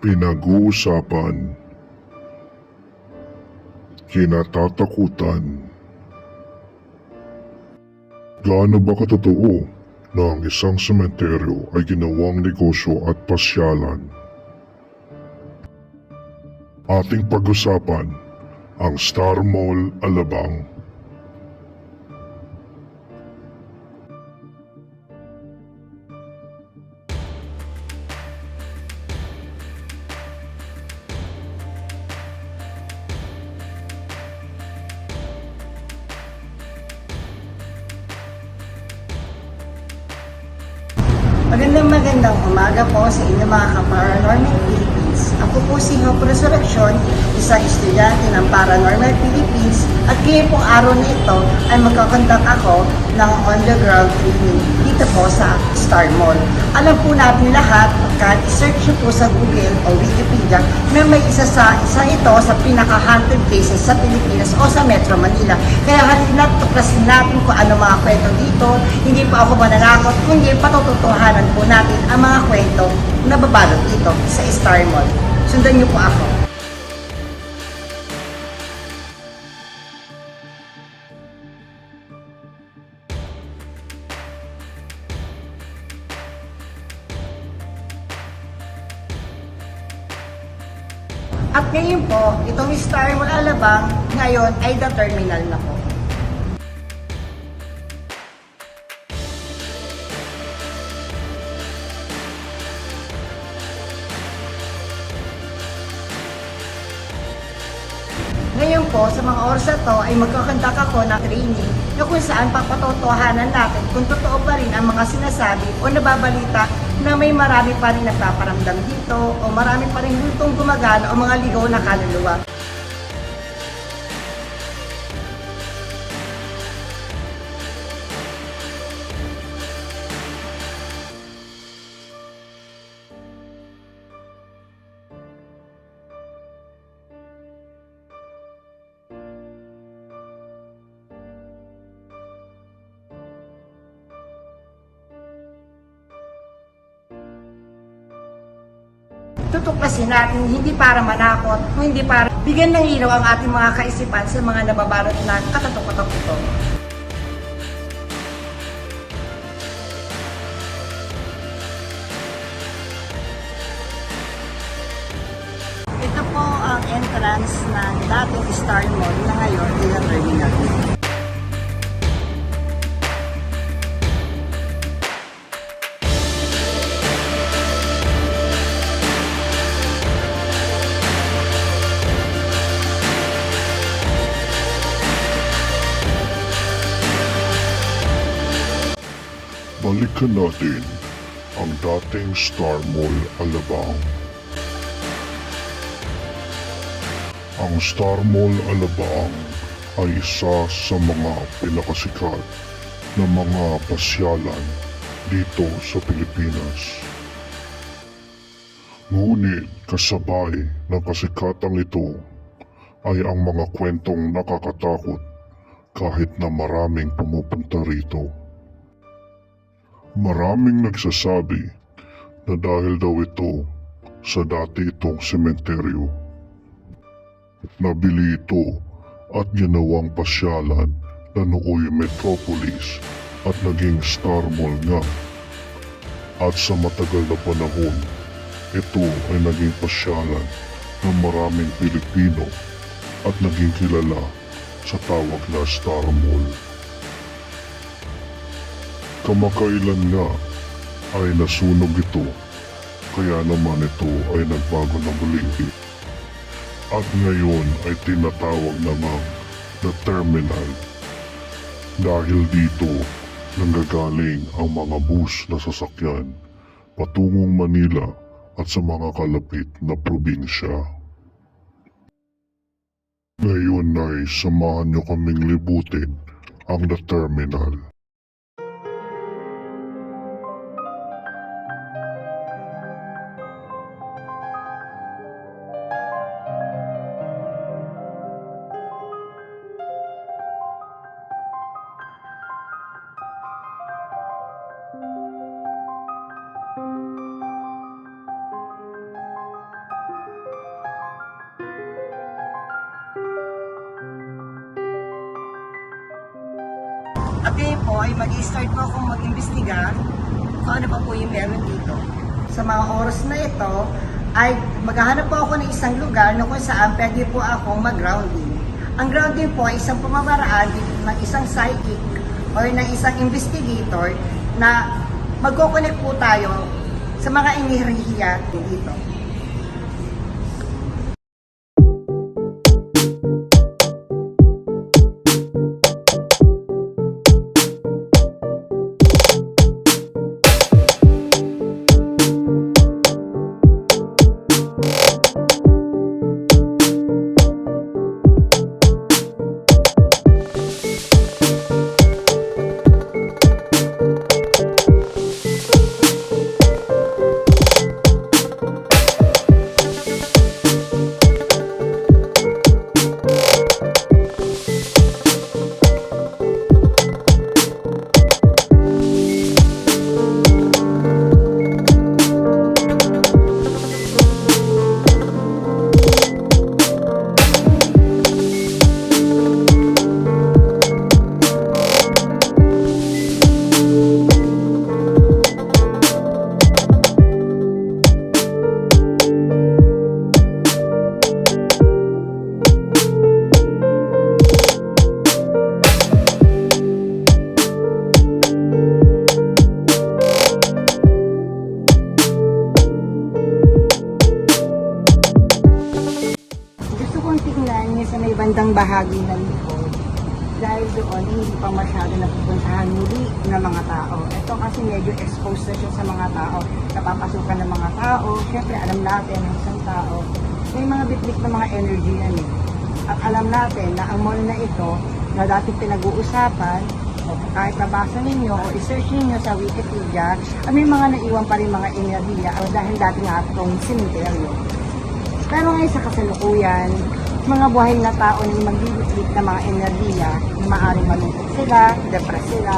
Pinag-uusapan. Kinatatakutan. Gaano ba katotoo na ang isang sementeryo ay ginawang negosyo at pasyalan? Ating pag-usapan ang Star Mall Alabang. Magandang magandang umaga po sa inyo mga ka-Paranormal Philippines. Ako po si Hope Resurrection, isang estudyante ng Paranormal Philippines at ngayon pong araw na ito ay magkakondak ako ng on-the-ground training dito po sa Star Mall. Alam po natin lahat, kahit search nyo po sa Google o Wikipedia, na may isa sa isa ito sa pinaka-haunted places sa Pilipinas o sa Metro Manila. Kaya halina tuklasin natin kung ano mga kwento dito. Hindi po ako mananakot, kundi patututuhanan po natin ang mga kwento na babalot dito sa Star Mall. Sundan niyo po ako. At ngayon po, itong Star Mall Alabang, ngayon ay the terminal na po. Ngayon po, sa mga oras na to ay magkakandak ako ng training na kung saan papatotohanan natin kung totoo pa rin ang mga sinasabi o nababalita na may marami pa rin nagpaparamdam dito o marami pa rin hutong gumagana o mga ligaw na kaluluwa. Tutuklasin natin hindi para manakot, hindi para bigyan ng ilaw ang ating mga kaisipan sa mga nababalot na katatok-katok ito. Ito po ang entrance ng dating Star Mall na ngayon ay ang terminal. Balikan natin ang dating Star Mall Alabang. Ang Star Mall Alabang ay isa sa mga pinakasikat na mga pasyalan dito sa Pilipinas. Ngunit kasabay ng kasikatang ito ay ang mga kwentong nakakatakot kahit na maraming pumupunta rito. Maraming nagsasabi na dahil daw ito sa dati itong sementeryo. Nabili ito at ginawang pasyalan na nooy metropolis at naging Star Mall nga. At sa matagal na panahon, ito ay naging pasyalan ng maraming Pilipino at naging kilala sa tawag na Star Mall. Kamakailan nga ay nasunog ito, kaya naman ito ay nagbago na muli. At ngayon ay tinatawag namang na terminal. Dahil dito nanggagaling ang mga bus na sasakyan patungong Manila at sa mga kalapit na probinsya. Ngayon ay samahan niyo kaming libutin ang The Terminal. Ngayon po ay mag-start po akong mag-imbestiga kung ano pa po yung meron dito. Sa mga oras na ito, ay maghahanap po ako ng isang lugar na kung saan pwede po ako mag-grounding. Ang grounding po ay isang pamamaraan ng isang psychic or ng isang investigator na magkoconnect po tayo sa mga enerhiya dito. Siyempre, alam natin ang isang tao. May mga bitbit na mga energy yan eh. At alam natin na ang mall na ito, na dati pinag-uusapan, o kahit nabasa ninyo o i-search ninyo sa Wikipedia, ay may mga naiwan pa rin mga enerhiya o dahil dati nga itong simenteryo. Pero ngayon sa kasalukuyan, mga buhay na tao na magbibitbit ng mga enerhiya na maaaring malungkot sila, depress sila,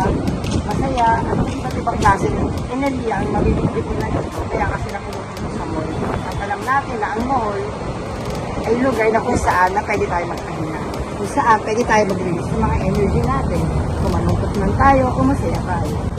masaya, at iba't ibang klase ng enerhiya ang mabibitbit nila. Kaya kasi nakulong sa mall. At alam natin na ang mall ay lugar na kung saan na pwede tayo magpahinga. Kung saan pwede tayo mag-release ng mga energy natin. Kung malungkot man tayo, kung masaya tayo.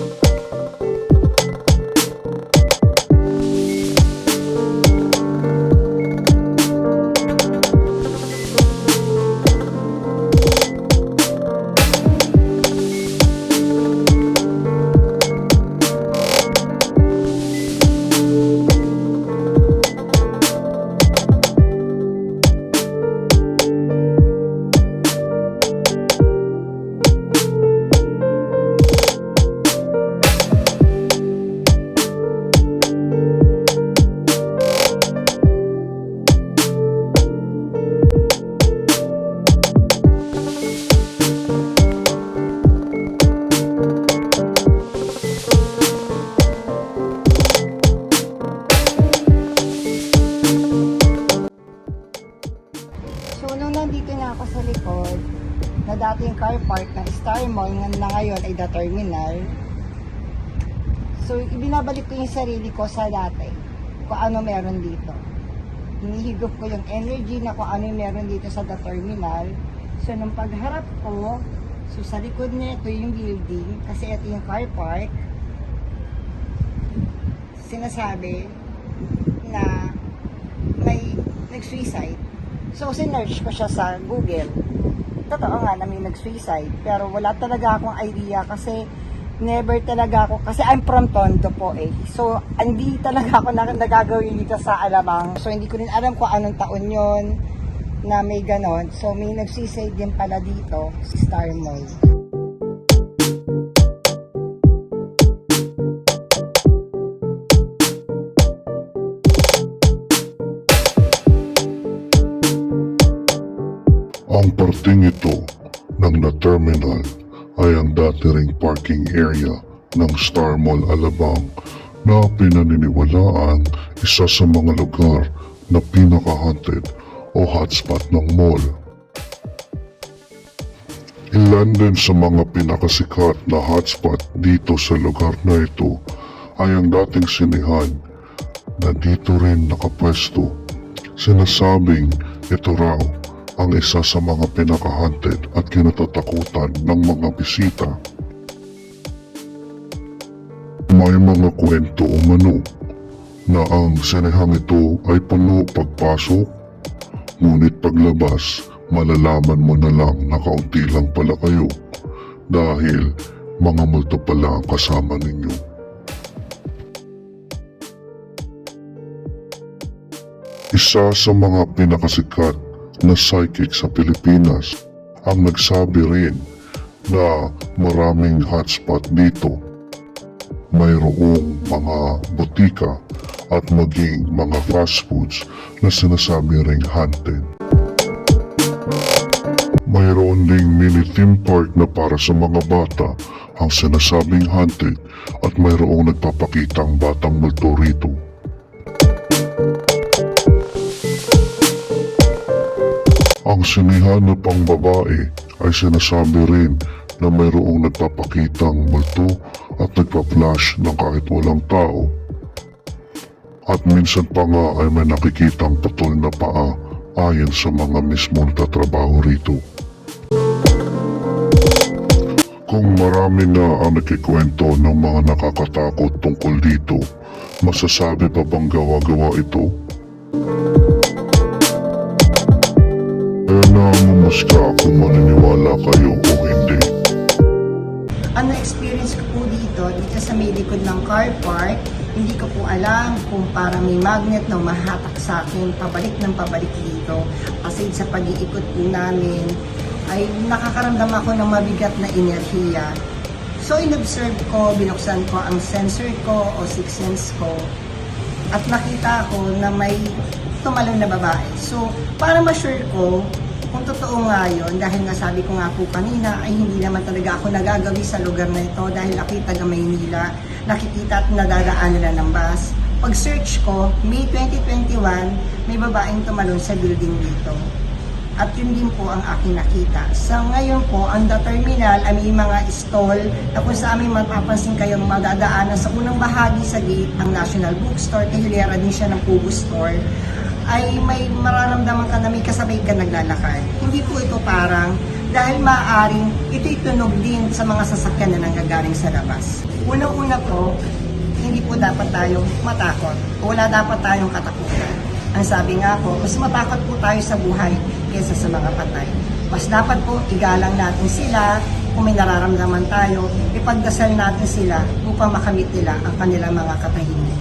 Ako sa likod, na dating car park ng Star Mall, na ngayon ay The Terminal, so, ibinabalik ko yung sarili ko sa dati, kung ano meron dito. Hinihigop ko yung energy na kung ano meron dito sa The Terminal. So, nung pagharap ko, so sa likod nito yung building, kasi ito yung car park, sinasabi na may nag-suicide. So, sinerch ko siya sa Google. Totoo nga na may nag-suicide. Pero wala talaga akong idea kasi never talaga ako, kasi I'm from Tondo po eh. So, hindi talaga ako na, nagagawin dito sa Alamang. So, hindi ko rin alam kung anong taon yon na may ganon. So, may nag-suicide din pala dito, Star Mall. Ang parting ito ng na terminal ay ang dati ring parking area ng Star Mall Alabang na pinaniniwalaan isa sa mga lugar na pinaka-haunted o hotspot ng mall. Ilan din sa mga pinakasikat na hotspot dito sa lugar na ito ay ang dating sinihan na dito rin nakapwesto. Sinasabing ito raw ang isa sa mga pinaka-haunted at kinatatakutan ng mga bisita. May mga kwento umano na ang senehang ito ay puno pagpasok, ngunit paglabas, malalaman mo na lang na kaunti lang pala kayo dahil mga multo pala ang kasama ninyo. Isa sa mga pinakasikat na psychic sa Pilipinas ang nagsabi rin na maraming hotspot dito. Mayroong mga butika at maging mga fast foods na sinasabi ring haunted. Mayroon ding mini theme park na para sa mga bata ang sinasabing haunted at mayroong nagpapakitang batang multo rito. Ang sinihan na pang babae ay sinasabi rin na mayroong nagpapakitang multo at nagpa-flash ng kahit walang tao. At minsan pa nga ay may nakikitang putol na paa ayon sa mga mismong tatrabaho rito. Kung marami na ang nakikwento ng mga nakakatakot tungkol dito, masasabi pa bang gawa-gawa ito? Kaya namumuska kung maniniwala kayo o hindi. Ang na-experience ko po dito, dito sa may likod ng car park, hindi ko po alam kung parang may magnet na umahatak sa akin pabalik ng pabalik dito. Kasi sa pag-iikot po namin, ay nakakaramdam ako ng mabigat na enerhiya. So in-observe ko, binuksan ko ang sensor ko o sixth sense ko at nakita ko na may tumalon na babae. So, para ma-sure ko kung totoo nga yun, dahil nga sabi ko nga po kanina, ay hindi naman talaga ako nagagawi sa lugar na ito dahil ako taga Maynila, nakikita at nadadaan nila ng bus. Pag search ko, May 2021, may babaeng tumalon sa building dito. At yun din po ang aking nakita. Sa ngayon po, ang The Terminal ay may mga stall na kung sa amin mapapansin kayong madadaanan sa unang bahagi sa gate ang National Bookstore, kahilera din siya ng Pugo Store, ay may mararamdaman ka na may kasabay ka naglalakad. Hindi po ito parang dahil maaaring ito'y tunog din sa mga sasakyan na nanggagaling sa labas. Unang-una po, hindi po dapat tayong matakot. Wala dapat tayong katakutan. Ang sabi nga po, mas matakot po tayo sa buhay kaysa sa mga patay. Mas dapat po igalang natin sila kung may nararamdaman tayo, ipagdasal natin sila upang makamit nila ang kanilang mga katahimikan.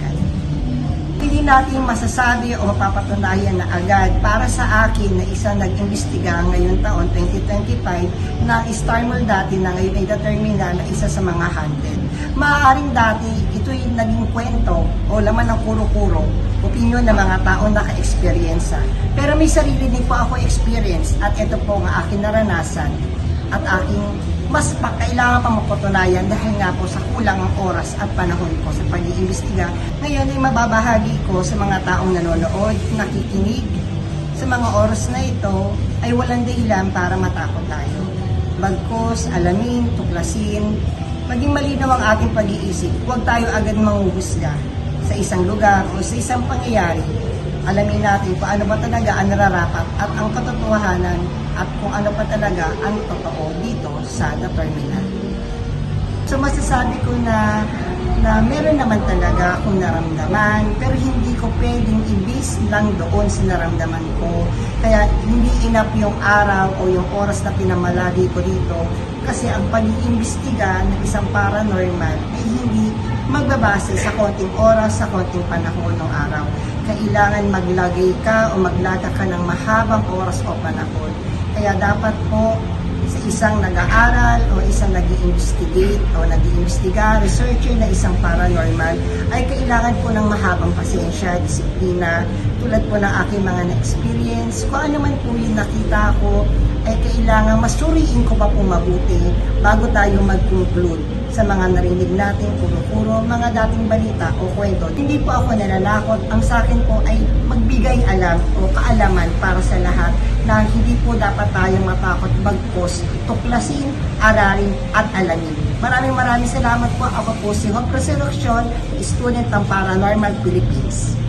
Natin masasabi o mapapatunayan na agad para sa akin na isa nag-imbestiga ngayon taon 2025 na Starmall dati na ngayon ay determina na isa sa mga haunted. Maaaring dati ito'y naging kwento o laman ng kuro-kuro, opinion ng mga tao naka-experience. Pero may sarili din po ako experience at ito po ang aking naranasan at aking mas pa, kailangan pa mapatunayan dahil nga po sa kulang ang oras at panahon ko sa pag-iimbestiga. Ngayon ay mababahagi ko sa mga taong nanonood, nakikinig. Sa mga oras na ito ay walang dahilan para matakot tayo. Bagkos, alamin, tuklasin, maging malinaw ang ating pag-iisip. Huwag tayo agad manguhusga sa isang lugar o sa isang pangyayari. Alamin natin kung ano ba talaga ang nararapat at ang katotohanan at kung ano pa talaga ang totoo dito sa The Terminal. So masasabi ko na na meron naman talaga akong naramdaman pero hindi ko pwedeng i-base lang doon sa naramdaman ko. Kaya hindi enough yung araw o yung oras na pinamalagi ko dito kasi ang pag-iimbestiga ng isang paranormal ay hindi magbabase sa konting oras, sa konting panahon ng araw. Kailangan maglagay ka o maglaga ka ng mahabang oras o panahon. Kaya dapat po sa isang nag-aaral o isang nag investigate o nag iimbestiga researcher na isang paranormal, ay kailangan po ng mahabang pasensya, disiplina, tulad po ng aking mga na-experience. Kung ano man po yung nakita ko, ay kailangan masuriin ko pa po mabuti bago tayo mag-conclude sa mga narinig natin, puro-puro, mga dating balita o kwento. Hindi po ako nananakot. Ang sa akin po ay magbigay alam o kaalaman para sa lahat na hindi po dapat tayong matakot bagkos, tuklasin, aralin at alamin. Maraming maraming salamat po. Ako po si Hope Resurrection, student ng Paranormal Philippines.